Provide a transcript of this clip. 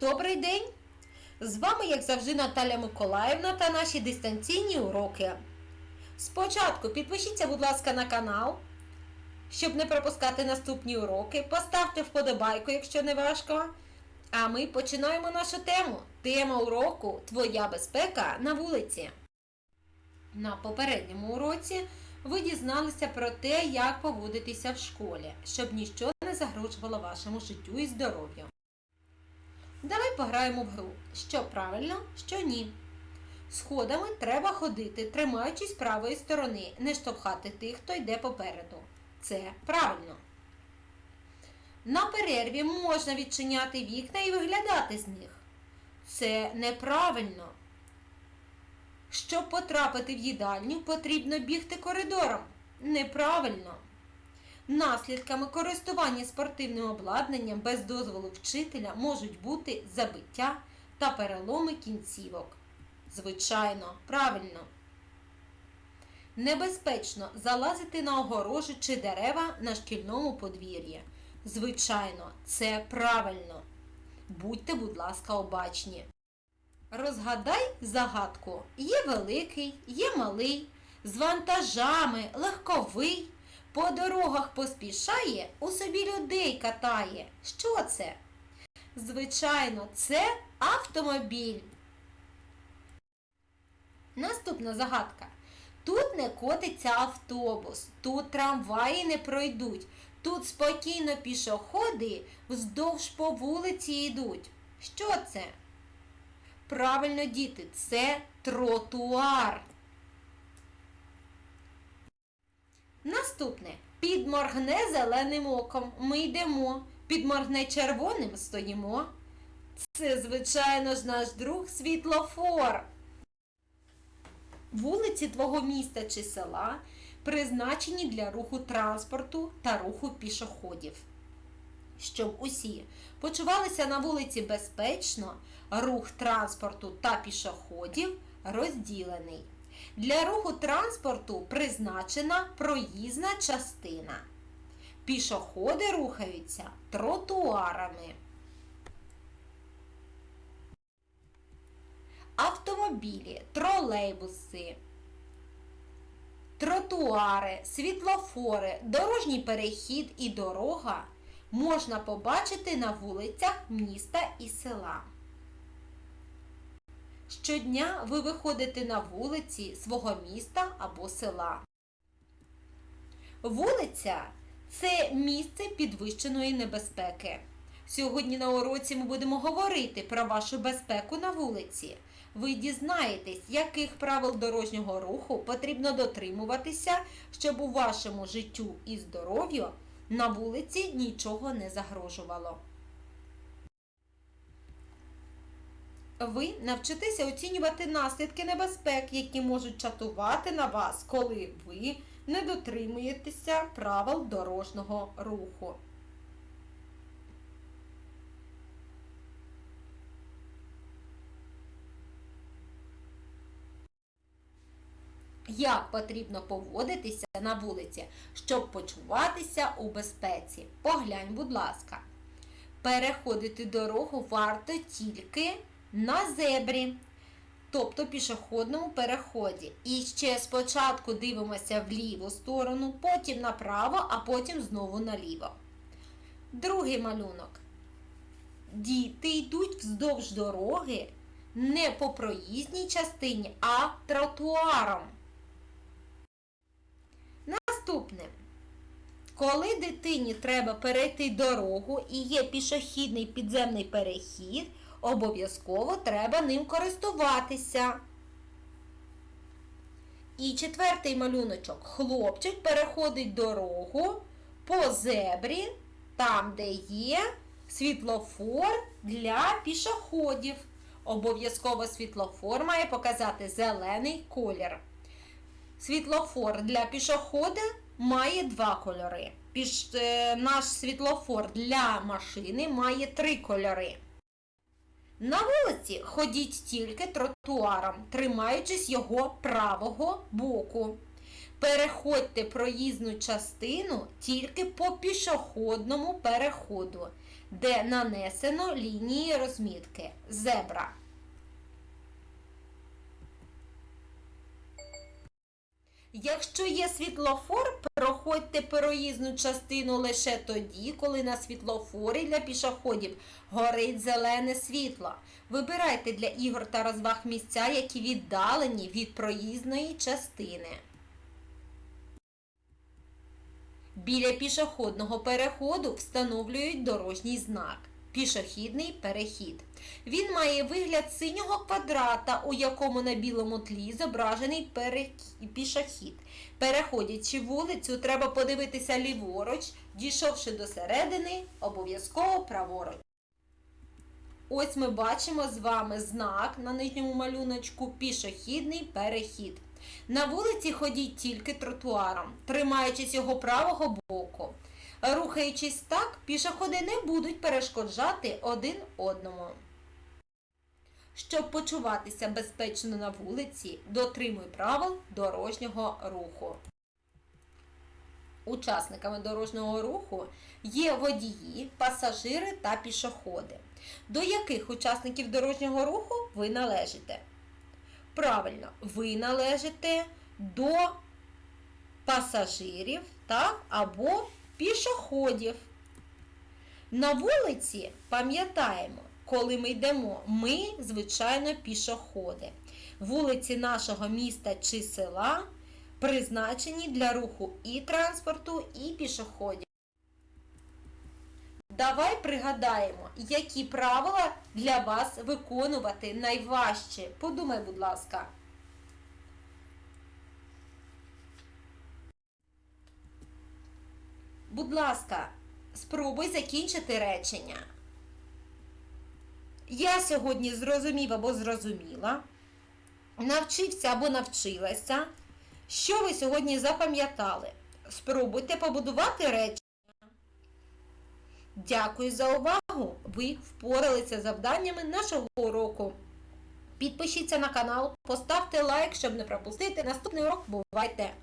Добрий день! З вами, як завжди, Наталя Миколаївна та наші дистанційні уроки. Спочатку підпишіться, будь ласка, на канал, щоб не пропускати наступні уроки. Поставте вподобайку, якщо не важко. А ми починаємо нашу тему. Тема уроку Твоя безпека на вулиці. На попередньому уроці ви дізналися про те, як поводитися в школі, щоб ніщо не загрожувало вашому життю і здоров'ю. Давай пограємо в гру. Що правильно, що ні. Сходами треба ходити, тримаючись правої сторони, не штовхати тих, хто йде попереду. Це правильно. На перерві можна відчиняти вікна і виглядати з них. Це неправильно. Щоб потрапити в їдальню, потрібно бігти коридором. Неправильно. Наслідками користування спортивним обладнанням без дозволу вчителя можуть бути забиття та переломи кінцівок. Звичайно, правильно. Небезпечно залазити на огорожу чи дерева на шкільному подвір'ї. Звичайно, це правильно. Будьте, будь ласка, обачні. Розгадай загадку. Є великий, є малий, з вантажами, легковий. По дорогах поспішає, у собі людей катає. Що це? Звичайно, це автомобіль. Наступна загадка. Тут не котиться автобус, тут трамваї не пройдуть, тут спокійно пішоходи вздовж по вулиці йдуть. Що це? Правильно, діти, це тротуар. Наступне. Підморгне зеленим оком. Ми йдемо. Підморгне червоним стоїмо. Це, звичайно ж, наш друг світлофор. Вулиці твого міста чи села призначені для руху транспорту та руху пішоходів. Щоб усі почувалися на вулиці безпечно, рух транспорту та пішоходів розділений. Для руху транспорту призначена проїзна частина. Пішоходи рухаються тротуарами. Автомобілі, тролейбуси, тротуари, світлофори, дорожній перехід і дорога можна побачити на вулицях міста і села. Щодня ви виходите на вулиці свого міста або села. Вулиця це місце підвищеної небезпеки. Сьогодні на уроці ми будемо говорити про вашу безпеку на вулиці. Ви дізнаєтесь, яких правил дорожнього руху потрібно дотримуватися, щоб у вашому життю і здоров'ю на вулиці нічого не загрожувало. Ви навчитеся оцінювати наслідки небезпек, які можуть чатувати на вас, коли ви не дотримуєтеся правил дорожнього руху. Як потрібно поводитися на вулиці, щоб почуватися у безпеці? Поглянь, будь ласка. Переходити дорогу варто тільки на зебрі, тобто пішохідному переході. І ще спочатку дивимося в ліву сторону, потім направо, а потім знову наліво. Другий малюнок. Діти йдуть вздовж дороги не по проїзній частині, а тротуаром. Наступне. Коли дитині треба перейти дорогу і є пішохідний підземний перехід, обов'язково треба ним користуватися. І четвертий малюночок. Хлопчик переходить дорогу по зебрі, там, де є світлофор для пішоходів. Обов'язково світлофор має показати зелений колір. Світлофор для пішохода має два кольори. Піш... е, Наш світлофор для машини має три кольори. На вулиці ходіть тільки тротуаром, тримаючись його правого боку. Переходьте проїзну частину тільки по пішохідному переходу. де нанесено лінії розмітки. Зебра. Якщо є світлофор, проходьте проїзну частину лише тоді, коли на світлофорі для пішоходів горить зелене світло. Вибирайте для ігор та розваг місця, які віддалені від проїзної частини. Біля пішохідного переходу встановлюють дорожній знак пішохідний перехід. Він має вигляд синього квадрата, у якому на білому тлі зображений перек- пішохід. Переходячи вулицю, треба подивитися ліворуч, дійшовши до середини, обов'язково праворуч. Ось ми бачимо з вами знак на нижньому малюночку пішохідний перехід. На вулиці ходіть тільки тротуаром, тримаючись його правого боку. Рухаючись так, пішоходи не будуть перешкоджати один одному. Щоб почуватися безпечно на вулиці, дотримуй правил дорожнього руху. Учасниками дорожнього руху є водії, пасажири та пішоходи. До яких учасників дорожнього руху ви належите? Правильно, ви належите до пасажирів так, або пішоходів. На вулиці пам'ятаємо, коли ми йдемо, ми, звичайно, пішоходи. Вулиці нашого міста чи села призначені для руху і транспорту, і пішоходів. Давай пригадаємо, які правила для вас виконувати найважче. Подумай, будь ласка. Будь ласка, спробуй закінчити речення. Я сьогодні зрозумів або зрозуміла, навчився або навчилася. Що ви сьогодні запам'ятали? Спробуйте побудувати речення. Дякую за увагу! Ви впоралися з завданнями нашого уроку. Підпишіться на канал, поставте лайк, щоб не пропустити наступний урок. Бувайте!